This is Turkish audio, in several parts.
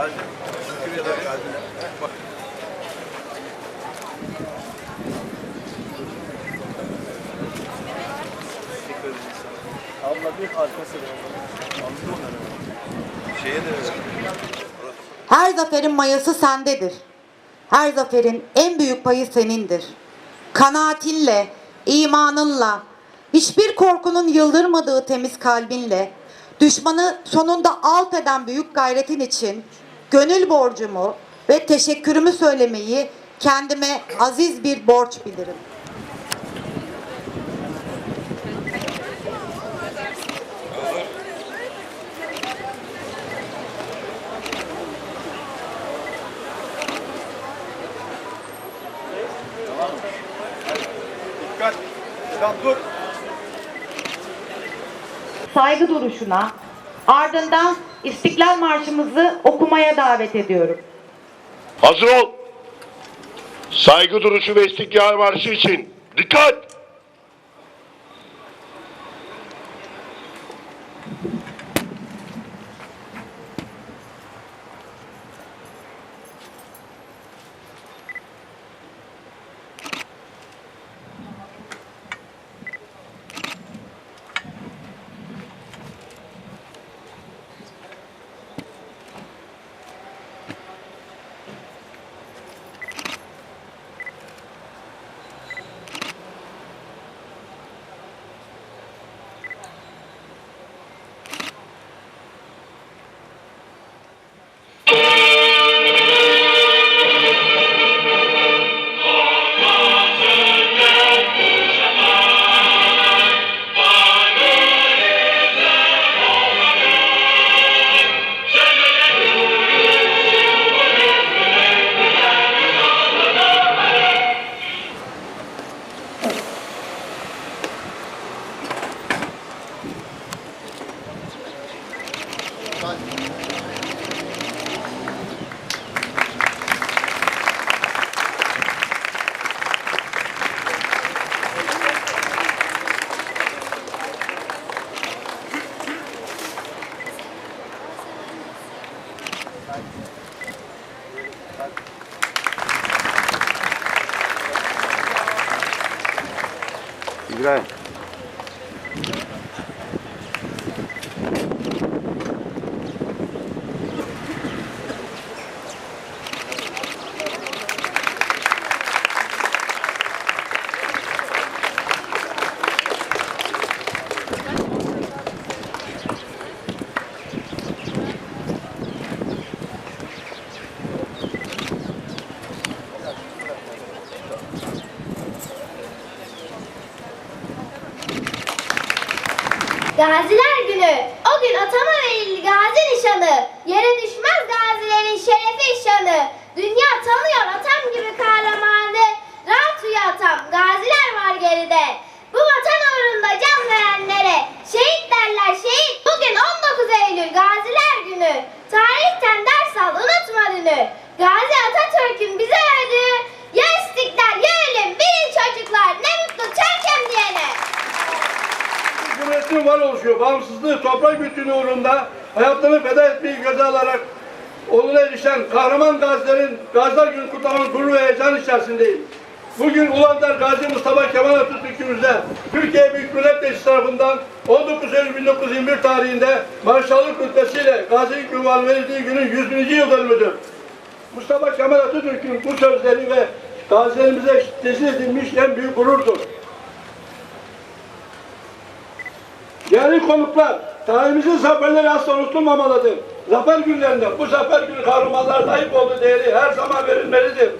Gazi. Şükrü da her zaferin mayası sendedir. Her zaferin en büyük payı senindir. Kanaatinle, imanınla, hiçbir korkunun yıldırmadığı temiz kalbinle, düşmanı sonunda alt eden büyük gayretin için gönül borcumu ve teşekkürümü söylemeyi kendime aziz bir borç bilirim. Saygı duruşuna, ardından İstiklal Marşımızı okumaya davet ediyorum. Hazır ol. Saygı duruşu ve istiklal marşı için dikkat. İbrahim. Gaziler günü. Bağımsızlığı, toprak bütünlüğü uğrunda hayatlarını feda etmeyi göze alarak onuna erişen kahraman gazilerin Gaziler Günü kutlamanın gurur ve heyecan içerisindeyim. Bugün Uluandar Gazi Mustafa Kemal Atatürk'ümüzde Türkiye Büyük Millet Meclisi tarafından 19 Eylül 1921 tarihinde Marşallık rütbesiyle gazilik ünvanı verildiği günün 100. yıl dönümüdür. Mustafa Kemal Atatürk'ün bu sözleri ve gazilerimize tesis edilmiş en büyük gururdur. Değerli konuklar, tarihimizin zaferleri asla unutulmamalıdır. Zafer günlerinde bu zafer günü kahramanlar layık olduğu değeri her zaman verilmelidir.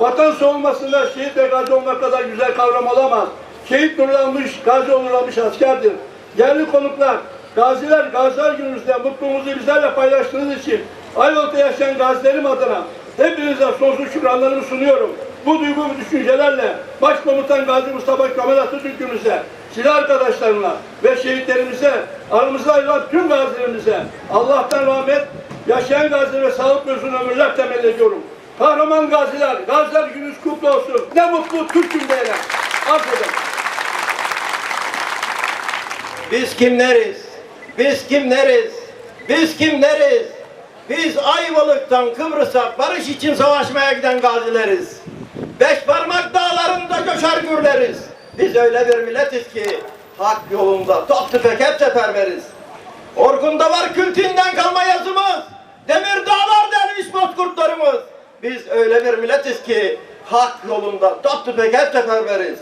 Vatan savunmasında şehit ve gazi olmak kadar güzel kavram olamaz. Şehit nurlanmış, gazi onurlanmış askerdir. Değerli konuklar, gaziler gaziler gününüzde mutluluğumuzu bizlerle paylaştığınız için Ayvalık'ta yaşayan gazilerim adına hepinize sonsuz şükranlarımı sunuyorum. Bu duygu ve düşüncelerle Başkomutan Gazi Mustafa Kemal Atatürk'ümüze, silah arkadaşlarına ve şehitlerimize, aramızda ayrılan tüm gazilerimize Allah'tan rahmet, yaşayan gazi ve sağlık uzun ömürler temenni ediyorum. Kahraman gaziler, gaziler gününüz kutlu olsun. Ne mutlu Türk'üm diyene. Affedin. Biz kimleriz? Biz kimleriz? Biz kimleriz? Biz Ayvalık'tan Kıbrıs'a barış için savaşmaya giden gazileriz. beş parmak dağlarında coşar gürleriz. Biz öyle bir milletiz ki hak yolunda top tüfek hep seferberiz. Orkunda var kültünden kalma yazımız. Demir dağlar derviş bozkurtlarımız. Biz öyle bir milletiz ki hak yolunda top tüfek hep seferberiz.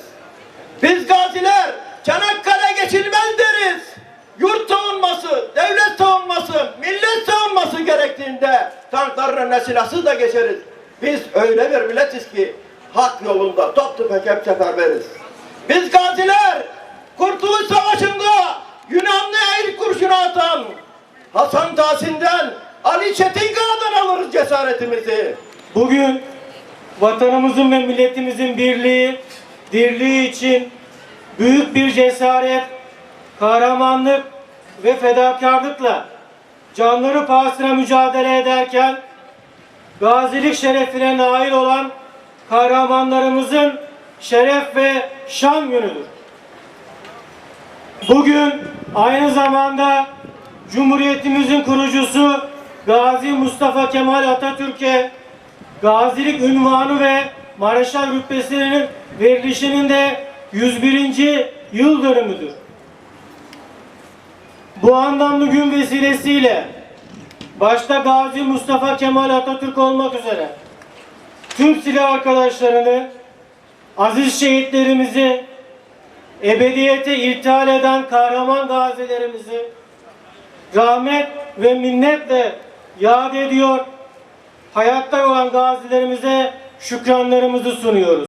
Biz gaziler Çanakkale geçilmez deriz. Yurt savunması, devlet savunması, millet savunması gerektiğinde tankların önüne silahsız da geçeriz. Biz öyle bir milletiz ki hak yolunda top tüfek hep seferberiz. Biz gaziler Kurtuluş Savaşı'nda Yunanlı'ya ilk kurşunu atan Hasan Tahsin'den Ali Çetinkaya'dan alırız cesaretimizi. Bugün vatanımızın ve milletimizin birliği, dirliği için büyük bir cesaret, kahramanlık ve fedakarlıkla canları pahasına mücadele ederken gazilik şerefine nail olan kahramanlarımızın şeref ve şan günüdür. Bugün aynı zamanda Cumhuriyetimizin kurucusu Gazi Mustafa Kemal Atatürk'e gazilik ünvanı ve Mareşal rütbesinin verilişinin de 101. yıl dönümüdür. Bu anlamlı gün vesilesiyle başta Gazi Mustafa Kemal Atatürk olmak üzere tüm silah arkadaşlarını, aziz şehitlerimizi, ebediyete irtihal eden kahraman gazilerimizi rahmet ve minnetle yad ediyor. Hayatta olan gazilerimize şükranlarımızı sunuyoruz.